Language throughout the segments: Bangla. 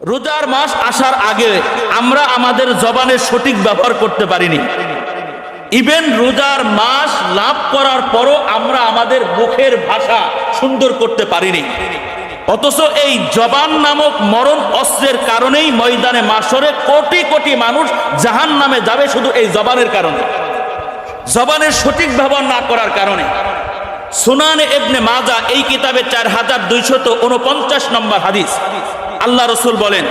রোজার মাস আসার আগে আমরা আমাদের জবানের সঠিক ব্যবহার করতে পারিনি। ইভেন রোজার মাস লাভ করার পরও আমরা আমাদের মুখের ভাষা সুন্দর করতে পারিনি। অথচ এই জবান নামক মরণ অস্ত্রের কারণেই ময়দানে মাসরে কোটি কোটি মানুষ জাহান নামে যাবে শুধু এই জবানের কারণে। জবানের সঠিক ব্যবহার না করার কারণে। সুনান এবনে মাজা এই কিতাবে চার হাজার দুইশত উনপঞ্চাশ নম্বর হাদিস। আল্লাহ রসুল বলেন,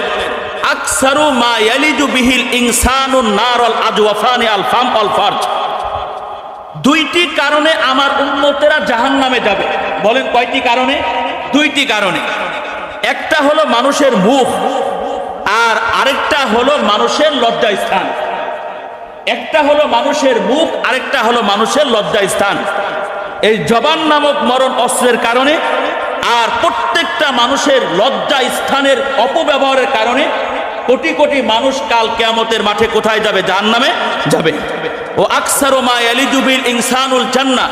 আকসারু মা ইয়ালিজু বিহিল ইনসানুন নারল আজওয়াফানি আল ফাম আল ফারজ। দুইটি কারণে আমার উম্মতেরা জাহান নামে যাবে। বলেন কয়টি কারণে? দুইটি কারণে। একটা হলো মানুষের মুখ, আর আরেকটা হলো মানুষের লজ্জা স্থান একটা হলো মানুষের মুখ, আরেকটা হলো মানুষের লজ্জা স্থান এই জবান নামক মরণ অস্ত্রের কারণে আর প্রত্যেকটা মানুষের লজ্জা স্থানের অপব্যবহারের কারণে কোটি কোটি মানুষ কাল কেয়ামতের মাঠে কোথায় যাবে? জাহান নামে যাবে। ও আকসারোমা ইনসানুল জান্না।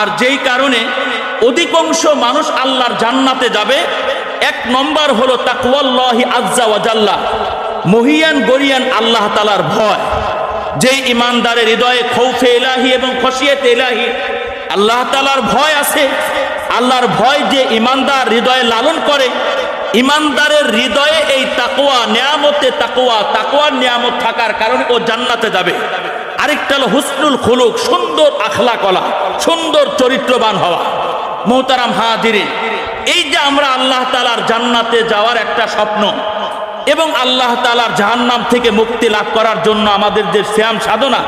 আর যেই কারণে অধিকাংশ মানুষ আল্লাহর জান্নাতে যাবে, এক নম্বর হলো তাকওয়াল্লাহি আজ্জা ওয়াজাল্লা মহিয়ান, গরিয়ান আল্লাহ তালার ভয়। যেই ইমানদারের হৃদয়ে খৌফে এলাহি এবং খসিয়েতে এলাহি আল্লাহ তালার ভয় আছে আল্লাহর ভয় যে ইমানদার হৃদয়ে লালন করে, ইমানদারের হৃদয়ে এই তাকোয়া নিয়ামতে তাকোয়া তাকোয়ার নিয়ামত থাকার কারণে ও জান্নাতে যাবে। আরেকটা হলো হুসনুল খুলুক, সুন্দর আখলা কলা সুন্দর চরিত্রবান হওয়া। মোহতারাম হাজিরিন, এই যে আমরা আল্লাহ তালার জান্নাতে যাওয়ার একটা স্বপ্ন এবং আল্লাহ তালার জাহান্নাম থেকে মুক্তি লাভ করার জন্য আমাদের যে শ্যাম সাধনা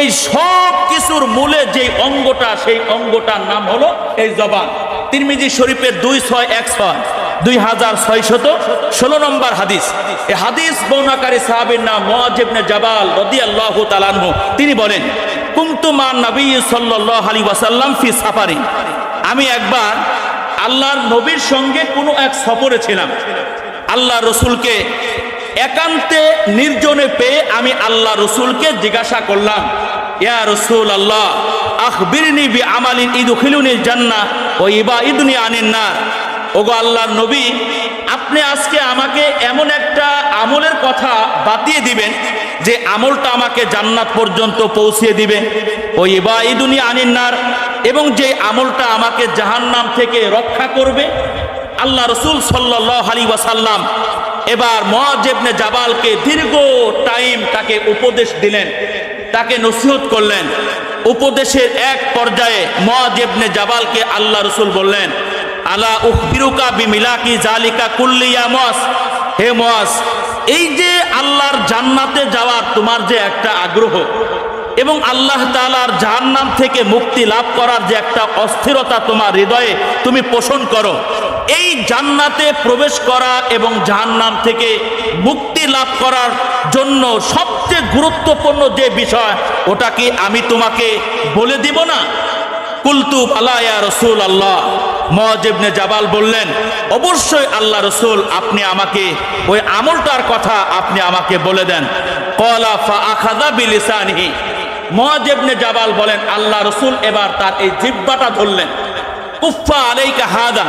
এই সব কিছুর মূলে যে অঙ্গটা, সেই অঙ্গটার নাম হলো এই জবান। তিরমিজি শরীফের দুই ছয় এক ছয় দুই হাজার ছয় ছয়শত ষোলো নম্বর হাদিস। এই হাদিস বৌনাকারী সাহাবের নাম মোয়াজেবনে জাবাল রদি আল্লাহ তালানহু তিনি বলেন কুমতুমান নবী সাল্লাহ আলী ওয়াসাল্লাম ফি সাফারি। আমি একবার আল্লাহর নবীর সঙ্গে কোনো এক সফরে ছিলাম। আল্লাহ রসুলকে একান্তে নির্জনে পেয়ে আমি আল্লাহ রসুলকে জিজ্ঞাসা করলাম, ইয়া রসুল আল্লাহ আখবিরনি বি আমালিন ইদু খিলুনির জান্না ও ইবা ইদুনি আনিন না ওগো আল্লাহর নবী, আপনি আজকে আমাকে এমন একটা আমলের কথা বাতিয়ে দিবেন যে আমলটা আমাকে জান্নাত পর্যন্ত পৌঁছিয়ে দিবে। ওই ইবা ইদুনি আনিন্নার, এবং যে আমলটা আমাকে জাহান্নাম থেকে রক্ষা করবে। আল্লাহ রসুল সাল্লাহ আলী ওয়াসাল্লাম এবার মহাজেবনে জাবালকে দীর্ঘ টাইম তাকে উপদেশ দিলেন। তাকে নসিহত করলেন। উপদেশের এক পর্যায়ে মহাজেবনে জাবালকে আল্লাহ রসুল বললেন, আলা উখবিরুকা বিমিলাকি জালিকা কুল্লিয়া মস হে মস এই যে আল্লাহর জান্নাতে যাওয়ার তোমার যে একটা আগ্রহ এবং আল্লাহ তালার জাহান্নাম থেকে মুক্তি লাভ করার যে একটা অস্থিরতা তোমার হৃদয়ে তুমি পোষণ করো এই জান্নাতে প্রবেশ করা এবং জাহান্নাম থেকে মুক্তি লাভ করার জন্য সবচেয়ে গুরুত্বপূর্ণ যে বিষয়, ওটা কি আমি তোমাকে বলে দিব না? কুলতু আলায়া রসুল আল্লাহ মহাজেবনে জাবাল বললেন, অবশ্যই আল্লাহ রসুল, আপনি আমাকে, ওই আমলটার কথা আপনি আমাকে বলে দেন। কলা ফা আখাদা মহাজেবনে জাবাল বলেন, আল্লাহ রসুল এবার তার এই জিব্বাটা ধরলেন। কুফা আলাইকা হাদা।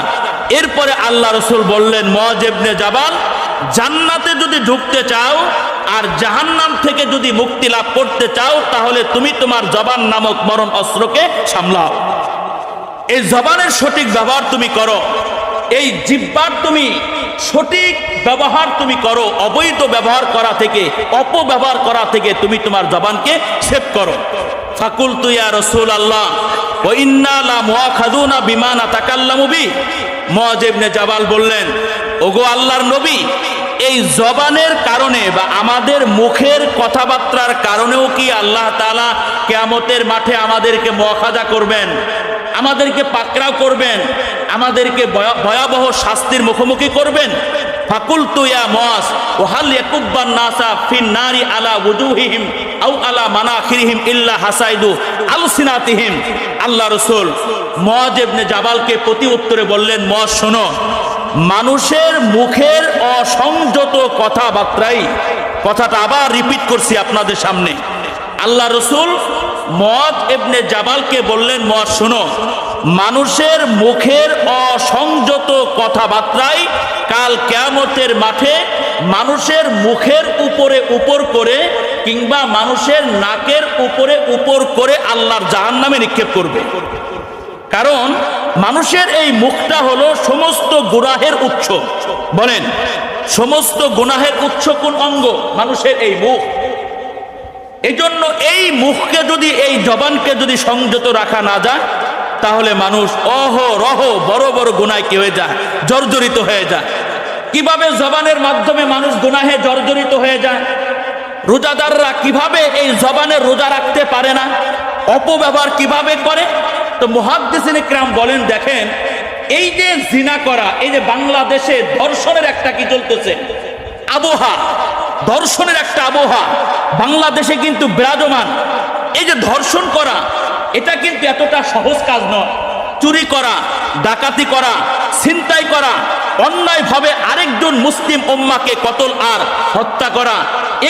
এরপরে আল্লাহ রসুল বললেন মহাজেবনে জাবাল, জান্নাতে যদি ঢুকতে চাও আর জাহান্নাম থেকে যদি মুক্তি লাভ করতে চাও, তাহলে তুমি তোমার জবান নামক মরণ অস্ত্রকে সামলাও। এই জবানের সঠিক ব্যবহার তুমি করো। এই জিব্বার তুমি সঠিক ব্যবহার তুমি করো। অবৈধ ব্যবহার করা থেকে, অপব্যবহার করা থেকে তুমি তোমার জবানকে সেভ করো। ফাকুল তুইয়া রসুল আল্লাহ ও ইন্নালা মোয়াখাদুনা বিমানা তাকাল্লামুবি মহাজেবনে জাবাল বললেন, ওগো আল্লাহর নবী, এই জবানের কারণে বা আমাদের মুখের কথাবার্তার কারণেও কি আল্লাহ তালা কেয়ামতের মাঠে আমাদেরকে মখাজা করবেন, আমাদেরকে পাকড়াও করবেন, আমাদেরকে ভয়াবহ শাস্তির মুখোমুখি করবেন? ফাকুল তুয়া মস ও হাল ইয়াকুব্বান নাসা ফিন নারি আলা ওয়াজুহিহিম আও আলা মানাখিরিহিম ইল্লা হাসাইদু আলসিনাতিহিম। আল্লাহ রাসূল মুআজ ইবনে জাবালকে প্রতি উত্তরে বললেন, মুআজ শোনো, মানুষের মুখের অসংযত কথাবার্তাই, কথাটা আবার রিপিট করছি আপনাদের সামনে। আল্লাহ রসুল মদ এবনে জাবালকে বললেন মদ শোনো মানুষের মুখের অসংযত কথাবার্তায় কাল কেয়ামতের মাঠে মানুষের মুখের উপরে উপর করে কিংবা মানুষের নাকের উপরে উপর করে আল্লাহর জাহান নামে নিক্ষেপ করবে। কারণ মানুষের এই মুখটা হলো সমস্ত গুনাহের উৎস। বলেন, সমস্ত গুনাহের উৎস কোন অঙ্গ? মানুষের এই মুখ। এই জন্য এই মুখকে যদি, এই জবানকে যদি সংযত রাখা না যায় তাহলে মানুষ অহ, রহ, বড় বড় গুনায় কি হয়ে যায়? জর্জরিত হয়ে যায়। কীভাবে জবানের মাধ্যমে মানুষ গুনাহে জর্জরিত হয়ে যায়? রোজাদাররা কীভাবে এই জবানের রোজা রাখতে পারে না? অপব্যবহার কীভাবে করে? তো মুহাদ্দিসিন ইকরাম বলেন, দেখেন, এই যে জিনা করা, এই যে বাংলাদেশে ধর্ষণের একটা কি চলতেছে? আবহাওয়া। ধর্ষণের একটা আবহাওয়া। বাংলাদেশে কিন্তু বিরাজমান। এই যে ধর্ষণ করা এটা কিন্তু এতটা সহজ কাজ নয়। চুরি করা, ডাকাতি করা, ছিনতাই করা, অন্যায়ভাবে আরেকজন মুসলিম উম্মাকে কতল আর হত্যা করা,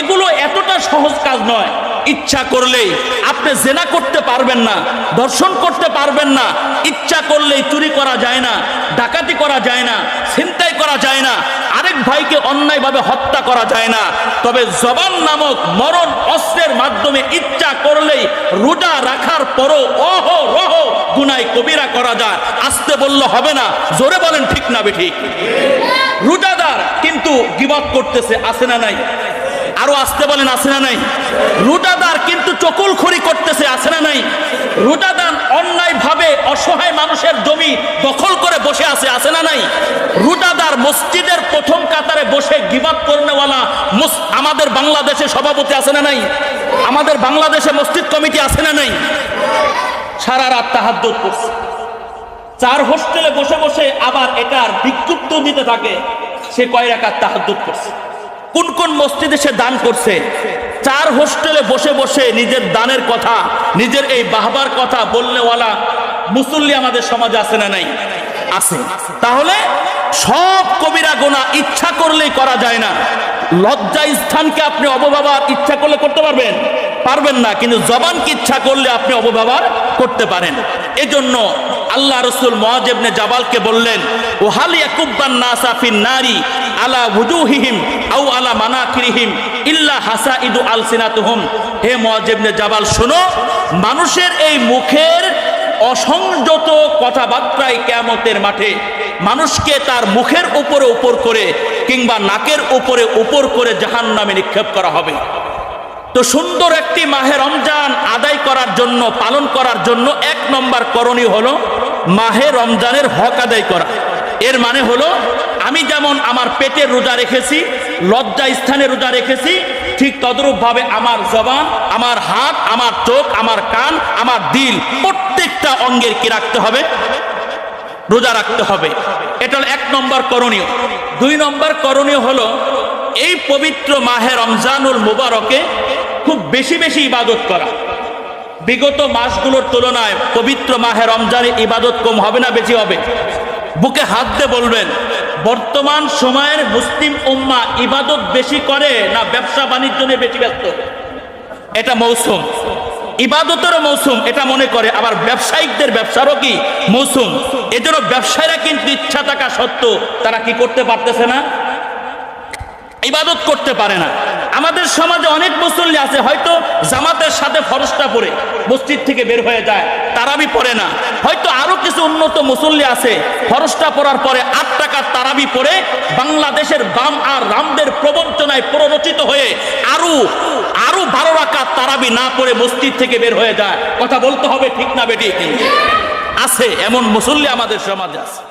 এগুলো এতটা সহজ কাজ নয়। ইচ্ছা করলেই আপনি জেনা করতে পারবেন না দর্শন করতে পারবেন না। ইচ্ছা করলেই চুরি করা যায় না, ডাকাতি করা যায় না, ছিনতাই করা যায় না, আরেক ভাইকে অন্যায়ভাবে হত্যা করা যায় না। তবে জবান নামক মরণ অস্ত্রের মাধ্যমে ইচ্ছা করলেই রোজা রাখার পরও অহ রহ গুনাই কবিরা করা যায় আসতে বললে হবে না। জোরে বলেন ঠিক না বেঠিক রোজাদার কিন্তু গিবাদ করতেছে, আসে না নাই। আরও আসতে বলেন আছে না নাই। রোজাদার কিন্তু চকুল খড়ি করতেছে আছে না নাই। রোজাদার অন্যায় ভাবে অসহায় মানুষের জমি দখল করে বসে আছে আছে না নাই। রোজাদার মসজিদের প্রথম কাতারে বসে গিবাদ করনেওয়ালা আমাদের বাংলাদেশে সভাপতি আছে না নাই। আমাদের বাংলাদেশে মসজিদ কমিটি আছে না নাই। সারা রাত তাহাজ্জুদ করছে চার হোস্টেলে বসে বসে আবার এটার বিক্ষুব্ধ দিতে থাকে। সে কয় রাকাত তাহাজ্জুদ করছে। কোন কোন মসজিদে সে দান করছে? চার হোস্টেলে বসে বসে নিজের দানের কথা, নিজের এই বাহবার কথা বললেওয়ালা মুসল্লি আমাদের সমাজে আছে না নাই? আছে। তাহলে সব কবিরা গোনা ইচ্ছা করলেই করা যায় না। লজ্জা স্থানকে আপনি অববাবার ইচ্ছা করলে করতে পারবেন? পারবেন না, কিন্তু জবানকে ইচ্ছা করলে আপনি অপব্যবহার করতে পারেন। এজন্য আল্লাহ রসুল মহাজেবনে জাবালকে বললেন, ও হালিয়া কুব্বান নাসাফিন নারী আলা হুজুহিহিম আউ আলা মানাকিরিহিম ইল্লা হাসা ইদু আলসিনাতুহুম। হে মহাজেবনে জাবাল, শোনো, মানুষের এই মুখের অসংযত কথাবার্তায় কেমতের মাঠে মানুষকে তার মুখের উপরে উপর করে কিংবা নাকের উপরে উপর করে জাহান নামে নিক্ষেপ করা হবে। তো সুন্দর একটি মাহে রমজান আদায় করার জন্য, পালন করার জন্য এক নম্বর করণীয় হলো মাহে রমজানের হক আদায় করা। এর মানে হলো আমি যেমন আমার পেটের রোজা রেখেছি, লজ্জা স্থানে রোজা রেখেছি, ঠিক তদরূপভাবে আমার জবান, আমার হাত, আমার চোখ, আমার কান, আমার দিল প্রত্যেকটা অঙ্গের কি রাখতে হবে? রোজা রাখতে হবে। এটা এক নম্বর করণীয়। দুই নম্বর করণীয় হলো এই পবিত্র মাহে রমজানুল মুবারকে খুব বেশি বেশি ইবাদত করা। বিগত মাসগুলোর তুলনায় পবিত্র মাহে রমজানের ইবাদত কম হবে না বেশি হবে? বুকে হাত দিয়ে বলবেন, বর্তমান সময়ের মুসলিম উম্মা ইবাদত বেশি করে না ব্যবসা বাণিজ্য নিয়ে বেশি ব্যস্ত? এটা মৌসুম। ইবাদতেরও মৌসুম, এটা মনে করে। আবার ব্যবসায়িকদের ব্যবসারও কি মৌসুম? এজন্য ব্যবসায়ীরা কিন্তু ইচ্ছা থাকা সত্ত্বেও তারা কি করতে পারতেছে না? ইবাদত করতে পারে না। আমাদের সমাজে অনেক মুসল্লি আছে, হয়তো জামাতের সাথে ফরসটা পরে মসজিদ থেকে বের হয়ে যায়, তারাবি পড়ে না। হয়তো আরও কিছু উন্নত মুসল্লি আছে ফরসটা পড়ার পরে আট টাকার তারাবি পড়ে, বাংলাদেশের বাম আর রামদের প্রবঞ্চনায় প্ররোচিত হয়ে আরও আরও বারো রাকাত তারাবি না পড়ে মসজিদ থেকে বের হয়ে যায়। কথা বলতে হবে ঠিক না বেটি? আছে, এমন মুসল্লি আমাদের সমাজে আছে।